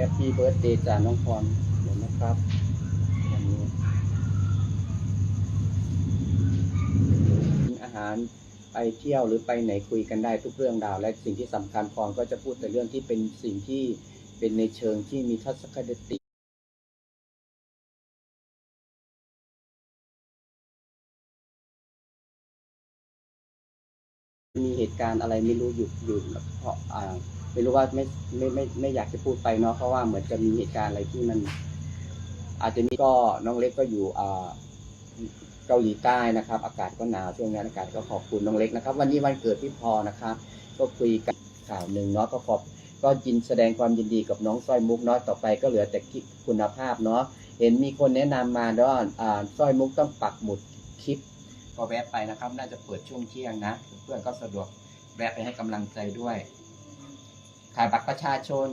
แฮปปี้เบิร์ดเดย์จากน้องพรเดี๋ยวนะครับวันนี้อาหารไปเที่ยวหรือไปไหนคุยกันได้ทุกเรื่องราว และสิ่งที่สำคัญพรก็จะพูดแต่เรื่องที่เป็นสิ่งที่เป็นในเชิงที่มีทัศนคติ มีเหตุการณ์อะไรไม่รู้อยู่อยู่เพราะอ่าไม่รู้ว่าไม่ไม่ไม่ไม่อยากจะพูดไปเนาะเพราะว่าเหมือนจะมีเหตุการณ์อะไรที่มัน อาจจะมีก็น้องเล็กก็อยู่อ่าเกาหลีใต้นะครับ อากาศก็หนาวช่วงนั้นอากาศก็ขอบคุณน้องเล็กนะครับ วันนี้วันเกิดพี่พอนะครับ ก็คุยกันข่าวหนึ่งเนาะก็ขอบก็ยินแสดงความยินดีกับน้องสร้อยมุกเนาะต่อไปก็เหลือแต่คุณภาพเนาะเห็นมีคนแนะนำมาว่าอ่าสร้อยมุกต้องปักหมุดคลิป ก็แวะไปนะครับ น่าจะเปิดช่วงเที่ยงนะเพื่อนก็สะดวกแวะไปให้กำลังใจด้วย ขายบัตรประชาชน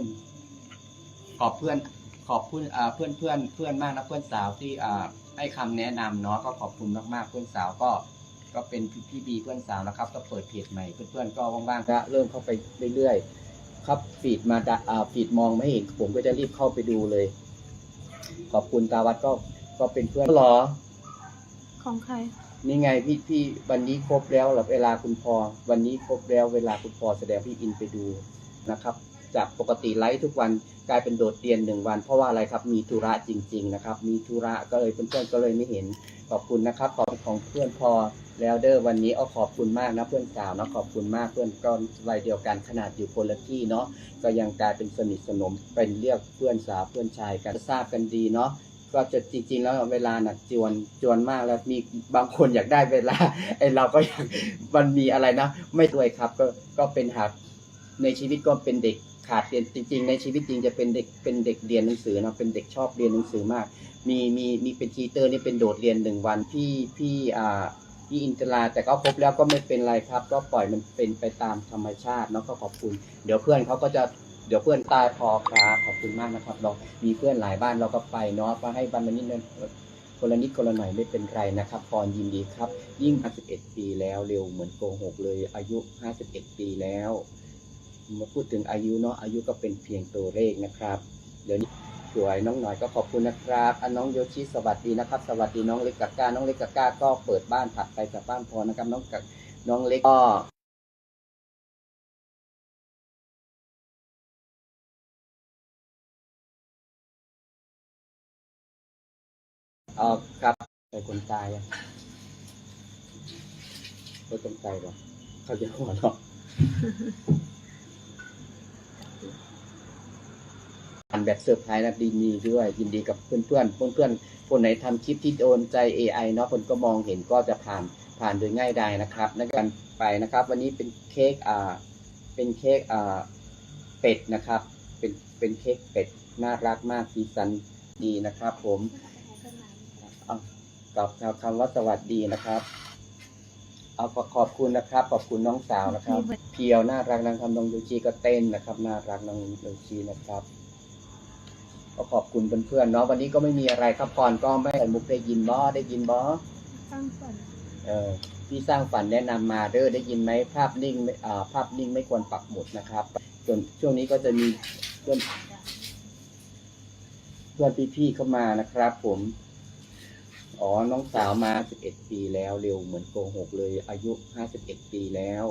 ขอบเพื่อนขอบคุณอ่าเพื่อนเพื่อนเพื่อนมากนะเพื่อนสาวที่อ่าให้คำแนะนำเนาะก็ขอบคุณมากๆเพื่อนสาวก็ก็เป็นพี่บีเพื่อนสาวนะครับ ก็เปิดเพจใหม่เพื่อนๆก็ว่างๆก็เริ่มเข้าไปเรื่อยๆครับฟีดมาดาฟีดมองไม่เห็นผมก็จะรีบเข้าไปดูเลย ขอบคุณตาวัดก็ก็เป็นเพื่อนหรอของใคร นี่ไงพี่พี่วันนี้ครบแล้วเหรอเวลาคุณพอ วันนี้ครบแล้วเวลาคุณพอแสดงพี่อินไปดูนะครับ จากปกติไลฟ์ทุกวันกลายเป็นโดดเรียนหนึ่งวัน เพราะว่าอะไรครับมีธุระจริง ๆ นะครับ มีธุระก็เลยเพื่อนๆก็เลยไม่เห็นขอบคุณนะครับขอบของเพื่อนพอแล้วเด้อวันนี้เอาขอบคุณมากนะเพื่อนสาวนะขอบคุณมากเพื่อนก็วัยเดียวกันขนาดอยู่คนละที่เนาะก็ยังกลายเป็นสนิทสนมเป็นเรียกเพื่อนสาวเพื่อนชายกันทราบกันดีเนาะ ก็จะจริง ๆ แล้วเวลาน่ะจวนจวนมากแล้วมีบางคนอยากได้เวลาไอเราก็อยากมันมีอะไรนะ ไม่ด้วยครับ ก็ก็เป็นหากในชีวิตก็เป็นเด็กขาดเรียนจริง ๆ ในชีวิตจริงจะเป็นเด็กเป็นเด็กเรียนหนังสือนะเป็นเด็กชอบเรียนหนังสือมาก มีมีมีเป็นทีเตอร์นี่เป็นโดดเรียนหนึ่งวันพี่พี่อ่าพี่อินทราแต่ก็พบแล้วก็ไม่เป็นไรครับ ก็ปล่อยมันเป็นไปตามธรรมชาติเนาะก็ขอบคุณ เดี๋ยวเพื่อนเขาก็จะ เดี๋ยวเพื่อนตายพอครับขอบคุณมากนะครับ เรามีเพื่อนหลายบ้านเราก็ไปเนาะก็ให้บ้านละนิดนึงคนละนิดคนละหน่อยไม่เป็นไรนะครับพรยินดีครับ ยิ่ง 51 ปีแล้วเร็วเหมือนโกหกเลยอายุ 51 ปีแล้วมาพูดถึงอายุเนาะอายุก็เป็นเพียงตัวเลขนะครับ เดี๋ยวนี้สวยน้องหน่อยก็ขอบคุณนะครับอันน้องโยชิสวัสดีนะครับ สวัสดีน้องเล็กกาก้าน้องเล็กกาก้าก็เปิดบ้านถัดไปจากบ้านพอนะครับ น้องกับน้องเล็กก็ เออครับใส่คนตายอะใส่คนตายเหรอเขาจะหัวเราะอันแบบเซอร์ไพรส์นะดีดีด้วย ยินดีกับเพื่อนเพื่อนเพื่อนเพื่อนๆคนไหนทำคลิปที่โดนใจ AI เนาะคนก็มองเห็นก็จะผ่านผ่านโดยง่ายดายนะครับในการไปนะครับ วันนี้เป็นเค้กอ่าเป็นเค้กอ่าเป็ดนะครับ เป็นเป็นเค้กเป็ดน่ารักมากสีสันดีนะครับ ผม กับคำว่าสวัสดีนะครับ เอาขอขอบคุณนะครับ ขอบคุณน้องสาวนะครับ เพียวน่ารักนะครับน้องยูจีก็เต้นนะครับ น่ารักน้องยูจีนะครับ ก็ขอบคุณเพื่อนๆเนาะวันนี้ก็ไม่มีอะไรครับก่อนก็ไม่ใส่มุกได้ยินบอได้ยินบอตั้งฝันเออพี่สร้างฝันแนะนำมาเด้อได้ยินไหมภาพนิ่งไม่อ่าภาพนิ่งไม่ควรปักหมุดนะครับส่วนช่วงนี้ก็จะมีเพื่อนเพื่อนพี่ๆเข้ามานะครับ ผม อ๋อ น้องสาวมา11ปีแล้วเร็วเหมือนโกหกเลย อายุ51ปีแล้ว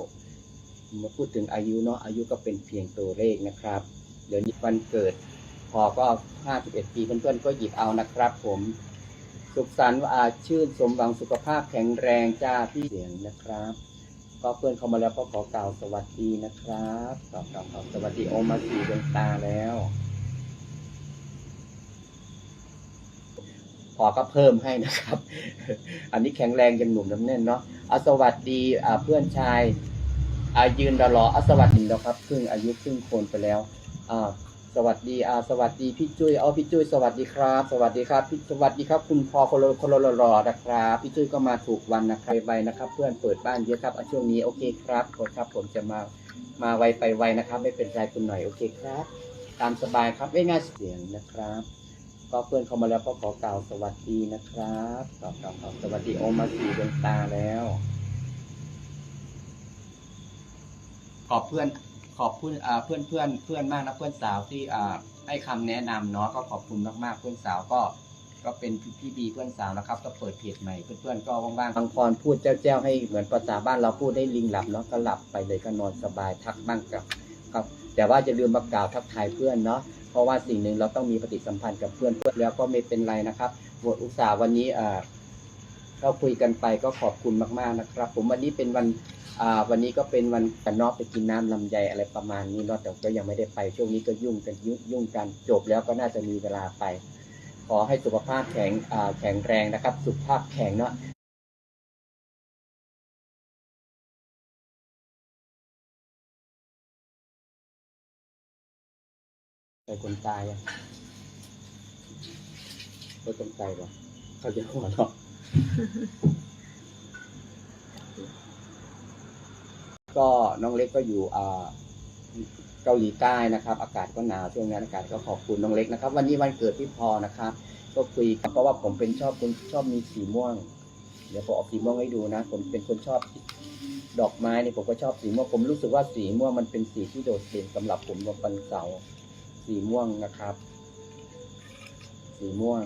มาพูดถึงอายุเนาะอายุก็เป็นเพียงตัวเลขนะครับ เดี๋ยวนี้วันเกิด พอก็51ปีเพื่อนๆก็หยิบเอานะครับ ผม สุขสันต์ว่าชื่นสมหวังสุขภาพแข็งแรงจ้าพี่เสียงนะครับ ก็เพื่อนเข้ามาแล้วก็ขอกล่าวสวัสดีนะครับกล่าวสวัสดีโอมาสีดวงตาแล้ว พอก็เพิ่มให้นะครับ อันนี้แข็งแรงยังหนุ่มน้ำแน่นเนาะอาสวัสดีเพื่อนชายอายืนรอรออาสวัสดีแล้วครับครึ่งอายุครึ่งคนไปแล้วอ่าสวัสดีอาสวัสดีพี่จุ้ยเอาพี่จุ้ยสวัสดีครับ สวัสดีครับพี่สวัสดีครับ คุณพอคนคนละรอนะครับ พี่จุ้ยก็มาถูกวันนะครับไปนะครับ เพื่อนเปิดบ้านเยอะครับช่วงนี้โอเคครับขอครับผมจะมามาไวไปไวนะครับ ไม่เป็นไรคุณหน่อยโอเคครับ ตามสบายครับไม่ง่ายเสียงนะครับ ก็เพื่อนเข้ามาแล้วก็ขอกล่าวสวัสดีนะครับกล่าวกล่าวกล่าวสวัสดีโอมาสีดวงตาแล้ว ขอบเพื่อนขอบคุณอ่าเพื่อนเพื่อนเพื่อนมากนะเพื่อนสาวที่อ่าให้คำแนะนำเนาะก็ขอบคุณมากๆเพื่อนสาวก็ก็เป็นพี่บีเพื่อนสาวนะครับ ก็เปิดเพจใหม่เพื่อนๆก็ว่างๆบางพรพูดเจ้าๆให้เหมือนภาษาบ้านเราพูดให้ลิงหลับเนาะก็หลับไปเลยก็นอนสบายทักบ้างกับครับ แต่ว่าจะลืมมากล่าวทักทายเพื่อนเนาะเพ ราะว่าสิ่งหนึ่งเราต้องมีปฏิสัมพันธ์กับเพื่อนเพื่อนแล้วก็ไม่เป็นไรนะครับบทอุตสาห์วันนี้เราคุยกันไปก็ขอบคุณมากๆนะครับ ผมวันนี้เป็นวันวันนี้ก็เป็นวันกันนอกไปกินน้ำลำไยอะไรประมาณนี้เนาะแต่ก็ยังไม่ได้ไปช่วงนี้ก็ยุ่งกันยุ่งกันจบแล้วก็น่าจะมีเวลาไป ขอให้สุขภาพแข็งแข็งแรงนะครับ สุขภาพแข็งเนาะ ใครคนตายอะก็คนตายหรอเขาจะหัวเราะก็น้องเล็กก็อยู่อ่าเกาหลีใต้นะครับ อากาศก็หนาวช่วงนั้นอากาศก็ขอบคุณน้องเล็กนะครับ วันนี้วันเกิดพี่พอนะครับ ก็คุยเพราะว่าผมเป็นชอบคนชอบมีสีม่วง เดี๋ยวผมเอาสีม่วงให้ดูนะ ผมเป็นคนชอบดอกไม้นี่ผมก็ชอบสีม่วงผมรู้สึกว่าสีม่วงมันเป็นสีที่โดดเด่นสำหรับผมวันเสาร์ สีม่วงนะครับ สีม่วง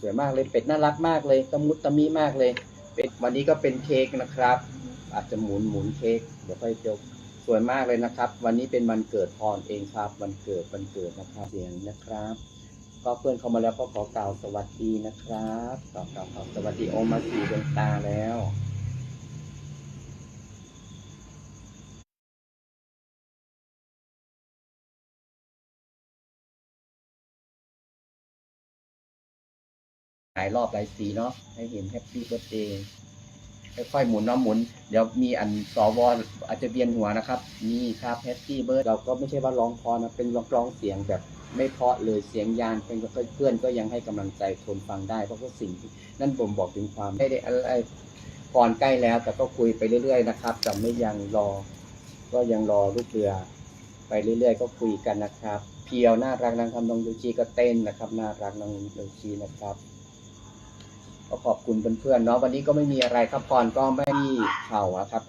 สวยมากเลยเป็ดน่ารักมากเลยตะมุตตะมีมากเลย เป็ดวันนี้ก็เป็นเค้กนะครับ อาจจะหมุนหมุนเค้กเดี๋ยวค่อยจบสวยมากเลยนะครับ วันนี้เป็นวันเกิดพรเองครับ วันเกิดวันเกิดนะครับเสียงนะครับ ก็เพื่อนเข้ามาแล้วก็ขอกล่าวสวัสดีนะครับกล่าวกล่าวกล่าวสวัสดีโอมาสีดวงตาแล้ว หลายรอบหลายสีเนาะให้เห็นแฮปปี้เบิร์ดเดย์ค่อยๆหมุนเนาะหมุน เดี๋ยวมีอันสวอาจจะเวียนหัวนะครับ นี่ครับแฮปปี้เบิร์ดเราก็ไม่ใช่ว่าร้องพอนะ เป็นร้องร้องเสียงแบบไม่เพาะเลยเสียงยานเป็นเพื่อนก็ยังให้กำลังใจทนฟังได้เพราะว่าสิ่งนั่นผมบอกถึงความไม่ได้อะไรพรใกล้แล้ว แต่ก็คุยไปเรื่อย ๆ นะครับแต่ไม่ยังรอ ก็ยังรอลูกเรือ ไปเรื่อยๆ ก็คุยกันนะครับ เพียวน่ารักนางทำนองยูจีก็เต้นนะครับ น่ารักน้องยูจีนะครับ ก็ขอบคุณเพื่อนๆเนาะวันนี้ก็ไม่มีอะไรครับพรก็ไม่มีเข่านะครับ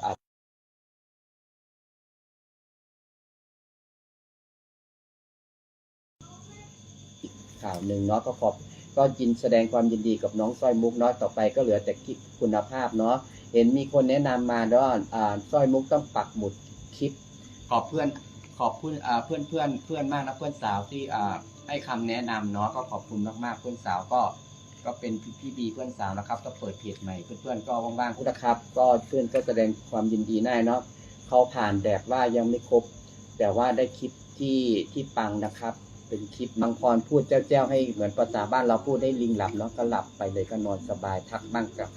อีกข่าวหนึ่งเนาะก็ขอบก็ยินแสดงความยินดีกับน้องสร้อยมุกเนาะต่อไปก็เหลือแต่คุณภาพเนาะเห็นมีคนแนะนำมาเนาะอ่าสร้อยมุกต้องปักหมุดคลิป ขอบเพื่อนขอบคุณอ่าเพื่อนเพื่อนเพื่อนมากนะเพื่อนสาวที่อ่าให้คำแนะนำเนาะก็ขอบคุณมากๆเพื่อนสาวก็ ก็เป็นพี่บีเพื่อนสาวนะครับ ก็เปิดเพจใหม่เพื่อนๆก็ว่างๆนะครับ ก็เพื่อนก็แสดงความยินดีได้เนาะเขาผ่านแดดว่ายังไม่ครบ แต่ว่าได้คลิปที่ที่ปังนะครับ เป็นคลิปบางพรพูดเจ้าๆให้เหมือนภาษาบ้านเราพูดให้ลิงหลับเนาะก็หลับไปเลยก็นอนสบายทักบ้างกับ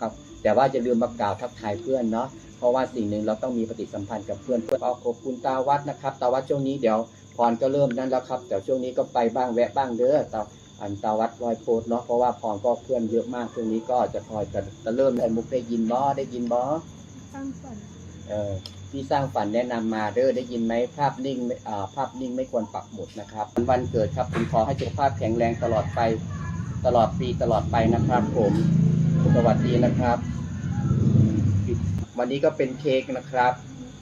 ครับ แต่ว่าจะลืมมากล่าวทักทายเพื่อนเนาะเพราะว่าสิ่งหนึ่งเราต้องมีปฏิสัมพันธ์กับเพื่อนเพื่อนก็ขอบคุณตาวัดนะครับตาวัดช่วงนี้เดี๋ยวพรก็เริ่มนั่นแล้วครับแต่ช่วงนี้ก็ไปบ้างแวะบ้างเด้อตา อันตาวัดรอยโพสต์เนาะเพราะว่าพรก็เพื่อนเยอะมากช่วงนี้ก็จะคอยจะจะเริ่มไอ้มุกได้ยินบอได้ยินบอสร้างฝันเออพี่สร้างฝันแนะนำมาเด้อได้ยินไหมภาพนิ่งไม่อ่าภาพนิ่งไม่ควรปักหมุดนะครับวันเกิดครับผมขอให้สุขภาพแข็งแรงตลอดไปตลอดปีตลอดไปนะครับ ผมสวัสดีนะครับ วันนี้ก็เป็นเค้กนะครับ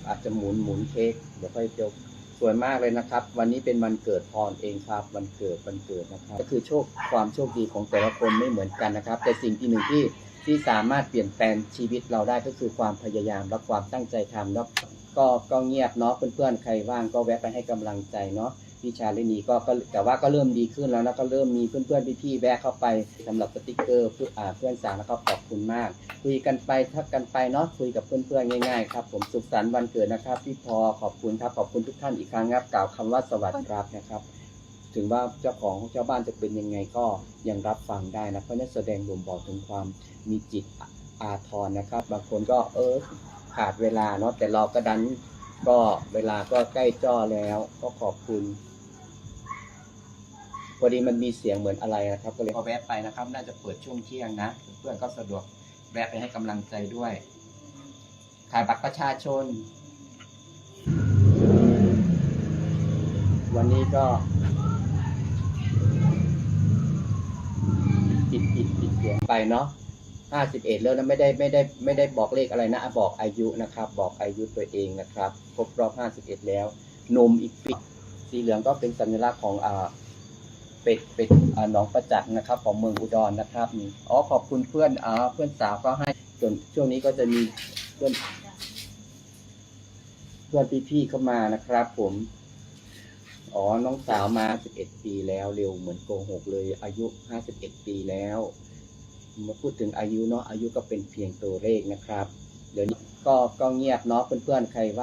อาจจะหมุนหมุนเค้กเดี๋ยวค่อยจบ สวยมากเลยนะครับ วันนี้เป็นวันเกิดพรเองครับ วันเกิดวันเกิดนะครับ ก็คือโชคความโชคดีของแต่ละคนไม่เหมือนกันนะครับ แต่สิ่งที่หนึ่งที่ที่สามารถเปลี่ยนแปลงชีวิตเราได้ก็คือความพยายามและความตั้งใจทำแล้วก็ก็เงียบเนาะเพื่อนๆใครว่างก็แวะไปให้กำลังใจเนาะ พี่ชาลินีก็ก็แต่ว่าก็เริ่มดีขึ้นแล้วนะก็เริ่มมีเพื่อนๆพี่ๆแวะเข้าไปสำหรับสติกเกอร์เพื่ออ่าเพื่อนสาวแล้วก็ขอบคุณมาก คุยกันไปทักกันไปเนาะคุยกับเพื่อนๆง่ายๆครับผมสุขสันต์วันเกิดนะครับ พี่พอขอบคุณครับขอบคุณทุกท่านอีกครั้งครับกล่าวคำว่าสวัสดีครับนะครับ ถึงว่าเจ้าของเจ้าบ้านจะเป็นยังไงก็ยังรับฟังได้นะเพราะนั่นแสดงบ่งบอกถึงความมีจิตอาทรนะครับ บางคนก็เออขาดเวลาเนาะแต่เราก็ดันก็เวลาก็ใกล้จ้อแล้วก็ขอบคุณ พอดีมันมีเสียงเหมือนอะไรนะครับ ก็เลยพอแวะไปนะครับ น่าจะเปิดช่วงเที่ยงนะ เพื่อนก็สะดวกแวะไปให้กำลังใจด้วย ขายบัตรประชาชน วันนี้ก็ปิดปิดปิดเสียงไปเนาะห้าสิบเอ็ดแล้วนะไม่ได้ไม่ได้ไม่ได้บอกเลขอะไรนะ บอกอายุนะครับ บอกอายุตัวเองนะครับ ครบรอบห้าสิบเอ็ดแล้ว นมอีกปีสีเหลืองก็เป็นสัญลักษณ์ของอ่า เป็ดเป็ดอ่าหนองประจักษ์นะครับ ของเมืองอุดรนะครับนี่อ๋อขอบคุณเพื่อนอ่าเพื่อนสาวก็ให้ส่วนช่วงนี้ก็จะมีเพื่อนเพื่อนพี่ๆเข้ามานะครับ ผมอ๋อน้องสาวมา11ปีแล้วเร็วเหมือนโกหกเลย อายุ51ปีแล้วมาพูดถึงอายุเนาะอายุก็เป็นเพียงตัวเลขนะครับ เดี๋ยวนี้ก็ก็เงียบเนาะเพื่อนๆใครว่า